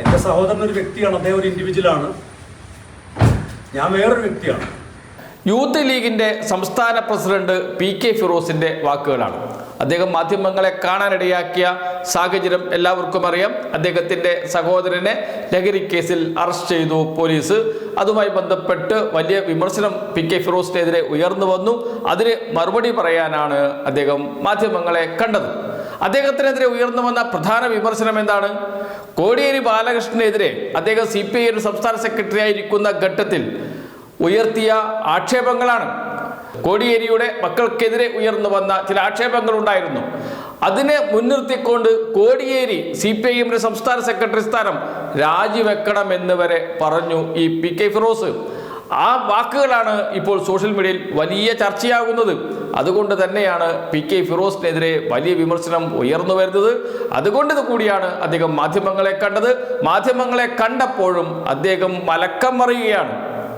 എന്റെ സഹോദരൻ ഒരു വ്യക്തിയാണ് അദ്ദേഹം ഒരു ഇൻഡിവിജ്വലാണ് ഞാൻ വേറൊരു വ്യക്തിയാണ്. യൂത്ത് ലീഗിന്റെ സംസ്ഥാന പ്രസിഡന്റ് പി കെ ഫിറോസിന്റെ വാക്കുകളാണ്. അദ്ദേഹം മാധ്യമങ്ങളെ കാണാനിടയാക്കിയ സാഹചര്യം എല്ലാവർക്കും അറിയാം. അദ്ദേഹത്തിന്റെ സഹോദരനെ ലഹരി കേസിൽ അറസ്റ്റ് ചെയ്തു പോലീസ്. അതുമായി ബന്ധപ്പെട്ട് വലിയ വിമർശനം പി കെ ഫിറോസിനെതിരെ ഉയർന്നു വന്നു. അതിന് മറുപടി പറയാനാണ് അദ്ദേഹം മാധ്യമങ്ങളെ കണ്ടത്. അദ്ദേഹത്തിനെതിരെ ഉയർന്നു വന്ന പ്രധാന വിമർശനം എന്താണ്? കോടിയേരി ബാലകൃഷ്ണനെതിരെ അദ്ദേഹം സി പി ഐ സംസ്ഥാന സെക്രട്ടറി ആയിരിക്കുന്ന ഘട്ടത്തിൽ ഉയർത്തിയ ആക്ഷേപങ്ങളാണ്. കോടിയേരിയുടെ മക്കൾക്കെതിരെ ഉയർന്നു വന്ന ചില ആക്ഷേപങ്ങൾ ഉണ്ടായിരുന്നു അതിനെ മുൻനിർത്തിക്കൊണ്ട് കോടിയേരി സി പി ഐ എമ്മിന്റെ സംസ്ഥാന സെക്രട്ടറി സ്ഥാനം രാജിവെക്കണമെന്ന് വരെ പറഞ്ഞു ഈ പി കെ ഫിറോസ് ആ വാക്കുകളാണ് ഇപ്പോൾ സോഷ്യൽ മീഡിയയിൽ വലിയ ചർച്ചയാകുന്നത്. അതുകൊണ്ട് തന്നെയാണ് പി കെ ഫിറോസിനെതിരെ വലിയ വിമർശനം ഉയർന്നു വരുന്നത്. അതുകൊണ്ട് കൂടിയാണ് അദ്ദേഹം മാധ്യമങ്ങളെ കണ്ടത്. മാധ്യമങ്ങളെ കണ്ടപ്പോഴും അദ്ദേഹം മലക്കം മറിയുകയാണ്.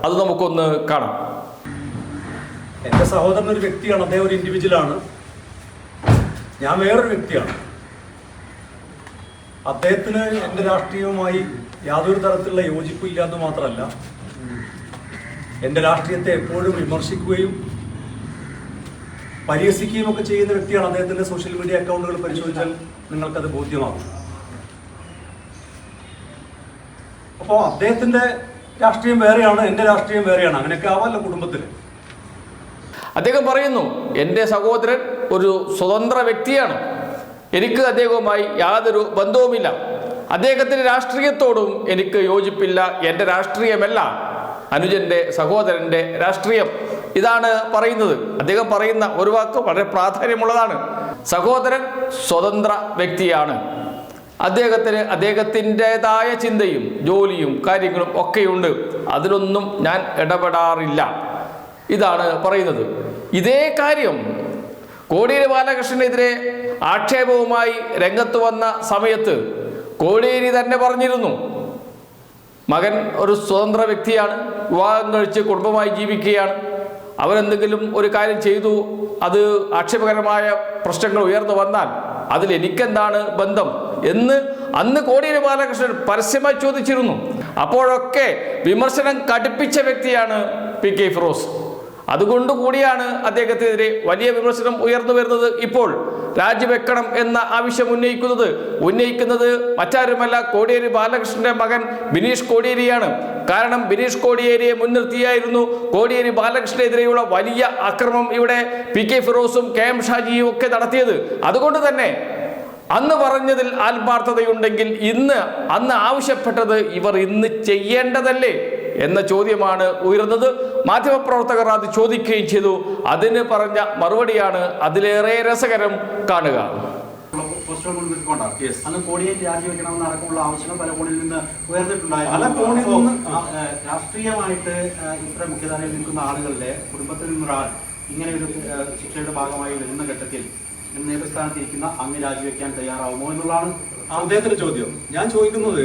അത് നമുക്കൊന്ന് കാണാം. എന്റെ സഹോദരൻ ഒരു വ്യക്തിയാണ്. അദ്ദേഹം ഒരു ഇൻഡിവിജ്വലാണ് ഞാൻ വേറൊരു വ്യക്തിയാണ്. അദ്ദേഹത്തിന് എന്റെ രാഷ്ട്രീയവുമായി യാതൊരു തരത്തിലുള്ള യോജിപ്പില്ല എന്ന് മാത്രമല്ല എന്റെ രാഷ്ട്രീയത്തെ എപ്പോഴും വിമർശിക്കുകയും പരിഹസിക്കുകയും ഒക്കെ ചെയ്യുന്ന വ്യക്തിയാണ് അദ്ദേഹത്തിന്റെ സോഷ്യൽ മീഡിയ അക്കൗണ്ടുകൾ പരിശോധിച്ചാൽ നിങ്ങൾക്കത് ബോധ്യമാകും. അപ്പോൾ അദ്ദേഹത്തിന്റെ രാഷ്ട്രീയം വേറെയാണ് എന്റെ രാഷ്ട്രീയം വേറെയാണ്. അങ്ങനെയൊക്കെ ആവാമല്ലോ കുടുംബത്തിൽ അദ്ദേഹം പറയുന്നു എന്റെ സഹോദരൻ ഒരു സ്വതന്ത്ര വ്യക്തിയാണ്. എനിക്ക് അദ്ദേഹവുമായി യാതൊരു ബന്ധവുമില്ല. അദ്ദേഹത്തിന്റെ രാഷ്ട്രീയത്തോടും എനിക്ക് യോജിപ്പില്ല. എന്റെ രാഷ്ട്രീയമല്ല. അനുജന്റെ സഹോദരന്റെ രാഷ്ട്രീയം. ഇതാണ് പറയുന്നത്. അദ്ദേഹം പറയുന്ന ഒരു വാക്ക് വളരെ പ്രാധാന്യമുള്ളതാണ്. സഹോദരൻ സ്വതന്ത്ര വ്യക്തിയാണ്. അദ്ദേഹത്തിന് അദ്ദേഹത്തിന്റെതായ ചിന്തയും ജോലിയും കാര്യങ്ങളും ഒക്കെയുണ്ട്. അതിലൊന്നും ഞാൻ ഇടപെടാറില്ല. ഇതാണ് പറയുന്നത്. ഇതേ കാര്യം കോടിയേരി ബാലകൃഷ്ണനെതിരെ ആക്ഷേപവുമായി രംഗത്ത് വന്ന സമയത്ത് കോടിയേരി തന്നെ പറഞ്ഞിരുന്നു. മകൻ ഒരു സ്വതന്ത്ര വ്യക്തിയാണ് വിവാഹം കഴിച്ച് കുടുംബമായി ജീവിക്കുകയാണ്. അവരെന്തെങ്കിലും ഒരു കാര്യം ചെയ്തു അത് ആക്ഷേപകരമായ പ്രശ്നങ്ങൾ ഉയർന്നു വന്നാൽ അതിൽ എനിക്കെന്താണ് ബന്ധം എന്ന് അന്ന് കോടിയേരി ബാലകൃഷ്ണൻ പരസ്യമായി ചോദിച്ചിരുന്നു. അപ്പോഴൊക്കെ വിമർശനം കടുപ്പിച്ച വ്യക്തിയാണ് പി കെ ഫിറോസ്. അതുകൊണ്ട് കൂടിയാണ് അദ്ദേഹത്തിനെതിരെ വലിയ വിമർശനം ഉയർന്നു വരുന്നത് ഇപ്പോൾ. രാജിവെക്കണം എന്ന ആവശ്യം ഉന്നയിക്കുന്നത് ഉന്നയിക്കുന്നത് മറ്റാരുമല്ല കോടിയേരി ബാലകൃഷ്ണന്റെ മകൻ ബിനീഷ് കോടിയേരിയാണ്. കാരണം ബിനീഷ് കോടിയേരിയെ മുൻനിർത്തിയായിരുന്നു. കോടിയേരി ബാലകൃഷ്ണനെതിരെയുള്ള വലിയ അക്രമം ഇവിടെ പി കെ ഫിറോസും കെ എം ഷാജിയും ഒക്കെ നടത്തിയത്. അതുകൊണ്ട് തന്നെ അന്ന് പറഞ്ഞതിൽ ആത്മാർത്ഥതയുണ്ടെങ്കിൽ ഇന്ന് അന്ന് ആവശ്യപ്പെട്ടത് ഇവർ ഇന്ന് ചെയ്യേണ്ടതല്ലേ? എന്ന ചോദ്യമാണ് ഉയർന്നത് മാധ്യമപ്രവർത്തകർ അത് ചോദിക്കുകയും ചെയ്തു. അതിന് പറഞ്ഞ മറുപടിയാണ് അതിലേറെ രസകരം കാണുക. പോസ്റ്ററുകൾ മുൻനിർത്തിക്കൊണ്ടാണ് Yes. അന്ന് കോടിയേരി രാജിവെക്കണമെന്ന് അടക്കമുള്ള ആവശ്യങ്ങൾ പല കോണിൽ നിന്ന് പല കോണിൽ നിന്ന് രാഷ്ട്രീയമായിട്ട് ഇത്ര മുഖ്യധാരയിൽ നിൽക്കുന്ന ആളുകളുടെ കുടുംബത്തിൽ നിന്നൊരാൾ ഇങ്ങനെ ഒരു ശിക്ഷയുടെ ഭാഗമായി വരുന്ന ഘട്ടത്തിൽ നേതൃസ്ഥാനത്തിരിക്കുന്ന അങ്ങ് രാജിവെക്കാൻ തയ്യാറാവുമോ എന്നുള്ളതാണ് അദ്ദേഹത്തിന്റെ ചോദ്യം. ഞാൻ ചോദിക്കുന്നത്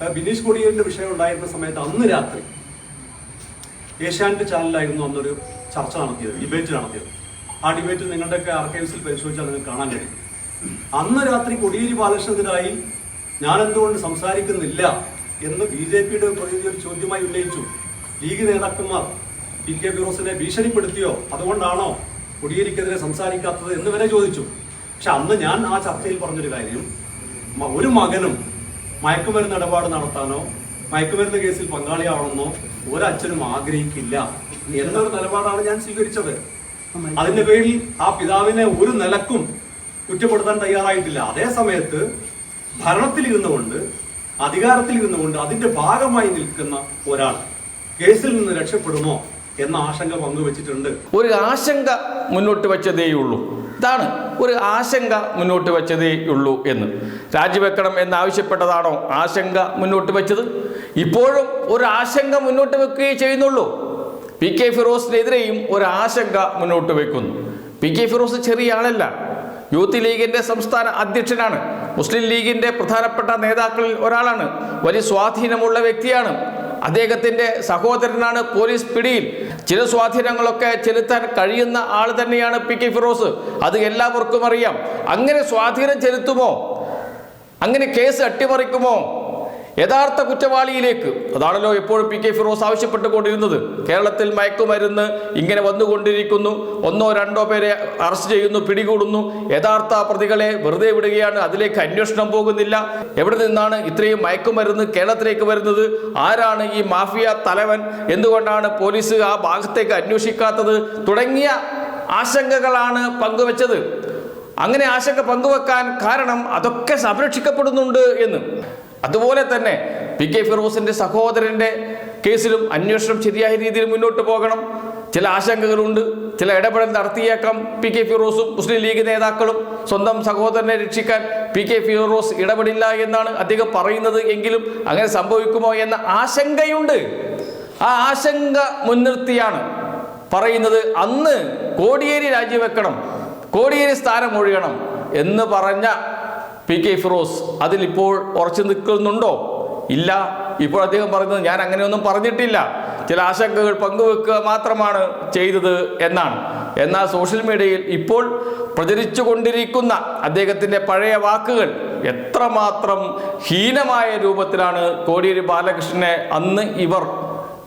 ബിനീഷ് കോടിയേരിന്റെ വിഷയം ഉണ്ടായിരുന്ന സമയത്ത് അന്ന് രാത്രി ഏഷ്യാനെറ്റ് ചാനലിലായിരുന്നു അന്നൊരു ചർച്ച നടത്തിയത് ഡിബേറ്റ് നടത്തിയത്. ആ ഡിബേറ്റ് നിങ്ങളുടെയൊക്കെ ആർക്കൈവ്സിൽ പരിശോധിച്ചാൽ നിങ്ങൾക്ക് കാണാൻ കഴിയും. അന്ന് രാത്രി കൊടിയേരി ബാലകൃഷ്ണനെതിരായി ഞാൻ എന്തുകൊണ്ട് സംസാരിക്കുന്നില്ല എന്ന് ബി ജെ പിയുടെ പ്രതിനിധി ഒരു ചോദ്യമായി ഉന്നയിച്ചു. ലീഗ് നേതാക്കന്മാർ പി കെ ഫിറോസിനെ ഭീഷണിപ്പെടുത്തിയോ? അതുകൊണ്ടാണോ കൊടിയേരിക്കെതിരെ സംസാരിക്കാത്തത് എന്ന് വരെ ചോദിച്ചു. പക്ഷെ അന്ന് ഞാൻ ആ ചർച്ചയിൽ പറഞ്ഞൊരു കാര്യം ഒരു മകനും മയക്കുമരുന്ന് ഇടപാട് നടത്താനോ മയക്കുമരുന്ന് കേസിൽ പങ്കാളിയാവണമെന്നോ ഒരച്ഛനും ആഗ്രഹിക്കില്ല എന്നൊരു നിലപാടാണ് ഞാൻ സ്വീകരിച്ചത്. അതിന്റെ പേരിൽ ആ പിതാവിനെ ഒരു നിലക്കും കുറ്റപ്പെടുത്താൻ തയ്യാറായിട്ടില്ല. അതേ സമയത്ത് ഭരണത്തിൽ ഇരുന്നുകൊണ്ട് അധികാരത്തിൽ ഇരുന്നുകൊണ്ട് അതിന്റെ ഭാഗമായി നിൽക്കുന്ന ഒരാൾ കേസിൽ നിന്ന് രക്ഷപ്പെടുമോ എന്ന ആശങ്ക പങ്കുവച്ചിട്ടുണ്ട്. ഒരു ആശങ്ക മുന്നോട്ട് വെച്ചതേയുള്ളൂ. ഇതാണ് ഒരു ആശങ്ക മുന്നോട്ട് വെച്ചതേ ഉള്ളൂ എന്ന്. രാജിവെക്കണം എന്നാവശ്യപ്പെട്ടതാണോ ആശങ്ക മുന്നോട്ട് വെച്ചത്? ഇപ്പോഴും ഒരു ആശങ്ക മുന്നോട്ട് വെക്കുകയേ ചെയ്യുന്നുള്ളൂ. പി കെ ഫിറോസിനെതിരെയും ഒരു ആശങ്ക മുന്നോട്ട് വെക്കുന്നു. പി കെ ഫിറോസ് ചെറിയ ആളല്ല. യൂത്ത് ലീഗിന്റെ സംസ്ഥാന അധ്യക്ഷനാണ്. മുസ്ലിം ലീഗിന്റെ പ്രധാനപ്പെട്ട നേതാക്കളിൽ ഒരാളാണ്. വലിയ സ്വാധീനമുള്ള വ്യക്തിയാണ്. അദ്ദേഹത്തിന്റെ സഹോദരനാണ് പോലീസ് പിടിയിൽ. ചില സ്വാധീനങ്ങളൊക്കെ ചെലുത്താൻ കഴിയുന്ന ആൾ തന്നെയാണ് പി കെ ഫിറോസ്. അത് എല്ലാവർക്കും അറിയാം. അങ്ങനെ സ്വാധീനം ചെലുത്തുമോ? അങ്ങനെ കേസ് അട്ടിമറിക്കുമോ? യഥാർത്ഥ കുറ്റവാളിയിലേക്ക് അതാണല്ലോ എപ്പോഴും പി കെ ഫിറോസ് ആവശ്യപ്പെട്ടുകൊണ്ടിരുന്നത്. കേരളത്തിൽ മയക്കുമരുന്ന് ഇങ്ങനെ വന്നുകൊണ്ടിരിക്കുന്നു. ഒന്നോ രണ്ടോ പേരെ അറസ്റ്റ് ചെയ്യുന്നു പിടികൂടുന്നു. യഥാർത്ഥ പ്രതികളെ വെറുതെ വിടുകയാണ് അതിലേക്ക് അന്വേഷണം പോകുന്നില്ല. എവിടെ നിന്നാണ് ഇത്രയും മയക്കുമരുന്ന് കേരളത്തിലേക്ക് വരുന്നത്? ആരാണ് ഈ മാഫിയ തലവൻ? എന്തുകൊണ്ടാണ് പോലീസ് ആ ഭാഗത്തേക്ക് അന്വേഷിക്കാത്തത്? തുടങ്ങിയ ആശങ്കകളാണ് പങ്കുവച്ചത്. അങ്ങനെ ആശങ്ക പങ്കുവെക്കാൻ കാരണം അതൊക്കെ സംരക്ഷിക്കപ്പെടുന്നുണ്ട് എന്ന്. അതുപോലെ തന്നെ പി കെ ഫിറോസിന്റെ സഹോദരന്റെ കേസിലും അന്വേഷണം ശരിയായ രീതിയിൽ മുന്നോട്ട് പോകണം. ചില ആശങ്കകളുണ്ട് ചില ഇടപെടൽ നടത്തിയേക്കാം പി കെ ഫിറോസും മുസ്ലിം ലീഗ് നേതാക്കളും. സ്വന്തം സഹോദരനെ രക്ഷിക്കാൻ പി കെ ഫിറോസ് ഇടപെടില്ല എന്നാണ് അദ്ദേഹം പറയുന്നത് എങ്കിലും അങ്ങനെ സംഭവിക്കുമോ എന്ന ആശങ്കയുണ്ട്. ആ ആശങ്ക മുൻനിർത്തിയാണ് പറയുന്നത് അന്ന് കോടിയേരി രാജിവെക്കണം കോടിയേരി സ്ഥാനം ഒഴിയണം എന്ന് പറഞ്ഞ പി കെ ഫിറോസ് അതിലിപ്പോൾ ഉറച്ചു നിൽക്കുന്നുണ്ടോ? ഇല്ല. ഇപ്പോൾ അദ്ദേഹം പറയുന്നത് ഞാൻ അങ്ങനെയൊന്നും പറഞ്ഞിട്ടില്ല. ചില ആശങ്കകൾ പങ്കുവെക്കുക മാത്രമാണ് ചെയ്തത് എന്നാണ്. എന്നാൽ സോഷ്യൽ മീഡിയയിൽ ഇപ്പോൾ പ്രചരിച്ചു കൊണ്ടിരിക്കുന്ന അദ്ദേഹത്തിന്റെ പഴയ വാക്കുകൾ എത്രമാത്രം ഹീനമായ രൂപത്തിലാണ് കോടിയേരി ബാലകൃഷ്ണനെ അന്ന് ഇവർ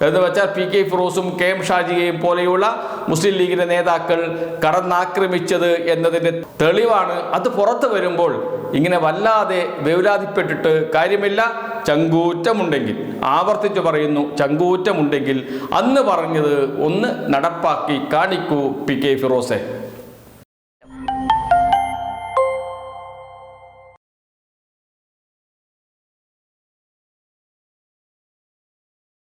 എന്ന് വെച്ചാൽ പി കെ ഫിറോസും കെ എം ഷാജിയെയും പോലെയുള്ള മുസ്ലിം ലീഗിന്റെ നേതാക്കൾ കടന്നാക്രമിച്ചത് എന്നതിന്റെ തെളിവാണ്. അത് പുറത്തു വരുമ്പോൾ ഇങ്ങനെ വല്ലാതെ വേവലാതിപ്പെട്ടിട്ട് കാര്യമില്ല. ചങ്കൂറ്റമുണ്ടെങ്കിൽ ആവർത്തിച്ചു പറയുന്നു ചങ്കൂറ്റമുണ്ടെങ്കിൽ അന്ന് പറഞ്ഞത് ഒന്ന് നടപ്പാക്കി കാണിക്കൂ പി കെ ഫിറോസെ.